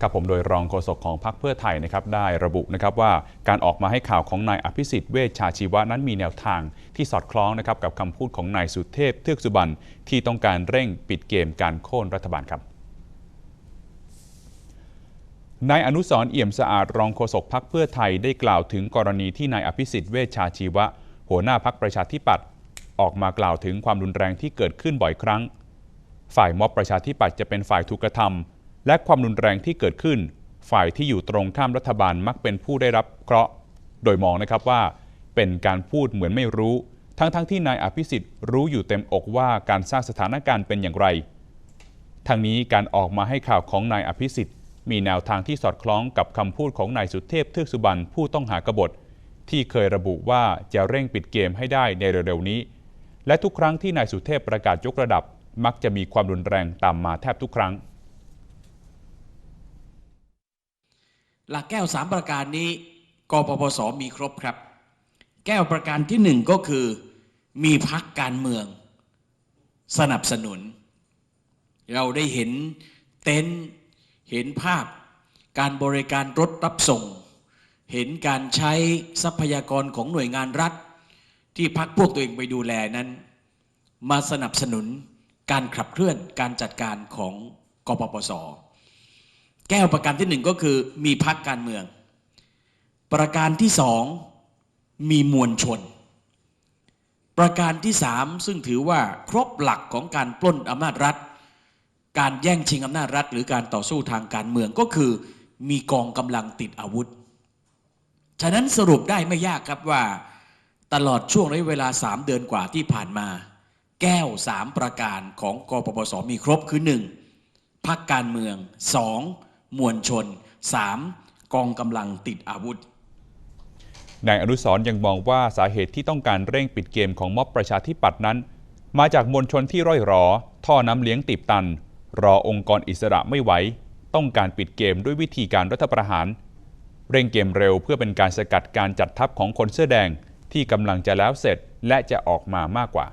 ครับผมโดยรองโฆษกของพรรคเพื่อไทยนะครับได้ระบุนะครับว่าการออกมาให้ข่าวของนายอภิสิทธิ์เวชชาชีวะนั้นมีแนวทางที่สอดคล้องนะครับกับคำพูดของนายสุเทพเทือกสุบรรณที่ต้องการเร่งปิดเกมการโค่นรัฐบาลครับนายอนุสรเอี่ยมสะอาดรองโฆษกพักเพื่อไทยได้กล่าวถึงกรณีที่นายอภิสิทธิ์เวชชาชีวะ หัวหน้าพักประชาธิปัตย์ออกมากล่าวถึงความรุนแรงที่เกิดขึ้นบ่อยครั้ง ฝ่ายม็อบประชาธิปัตย์จะเป็นฝ่ายถูกกระทำ และความรุนแรงที่เกิดขึ้น ฝ่ายที่อยู่ตรงข้ามรัฐบาลมักเป็นผู้ได้รับเคราะห์ โดยมองนะครับว่า เป็นการพูดเหมือนไม่รู้ ทั้งๆทที่นายอภิสิทธิ์รู้อยู่เต็มอกว่าการสร้างสถานการณ์เป็นอย่างไรทางนี้การออกมาให้ข่าวของนายอภิสิทธิ์ มีแนวทางที่สอดคล้องกับคำพูดของนายสุเทพเทือกสุบรรณผู้ต้องหากบฏ ที่เคยระบุว่าจะเร่งปิดเกมให้ได้ในเร็วๆนี้ และทุกครั้งที่นายสุเทพประกาศยกระดับ มักจะมีความรุนแรงตามมาแทบทุกครั้ง หลักแก้วสามประการนี้กปปสมีครบครับ แก้วประการที่หนึ่งก็คือ มีพักการเมือง สนับสนุน เราได้เห็นเต็นท์เห็นภาพ การบริการรถรับส่ง เห็นการใช้ทรัพยากรของหน่วยงานรัฐ ที่พักพวกตัวเองไปดูแลนั้น มาสนับสนุนการขับเคลื่อนการจัดการของกปปส แก้วประการที่หนึ่งก็คือมีพักการเมือง ประการที่สองมีมวลชน ประการที่สามซึ่งถือว่าครบหลักของการปล้นอำนาจรัฐ การแย่งชิงอำนาจรัฐ หรือการต่อสู้ทางการเมืองก็คือ มีกองกำลังติดอาวุธ ฉะนั้นสรุปได้ไม่ยากครับว่า ตลอดช่วงระยะเวลา3เดือนกว่าที่ผ่านมา แก้ว3ประการของกปปสมีครบคือ 1. พักการเมือง 2. มวลชน 3. กองกำลังติดอาวุธนายอนุสรยังมองว่าสาเหตุที่ต้องการเร่งปิดเกมของม็อบประชาธิปัตย์นั้น มาจากมวลชนที่ร่อยรอ ท่อน้ำเลี้ยงตีบตัน รอองค์กรอิสระไม่ไหว ต้องการปิดเกมด้วยวิธีการรัฐประหาร เร่งเกมเร็วเพื่อเป็นการสกัดการจัดทัพของคนเสื้อแดงที่กำลังจะแล้วเสร็จและจะออกมามากกว่า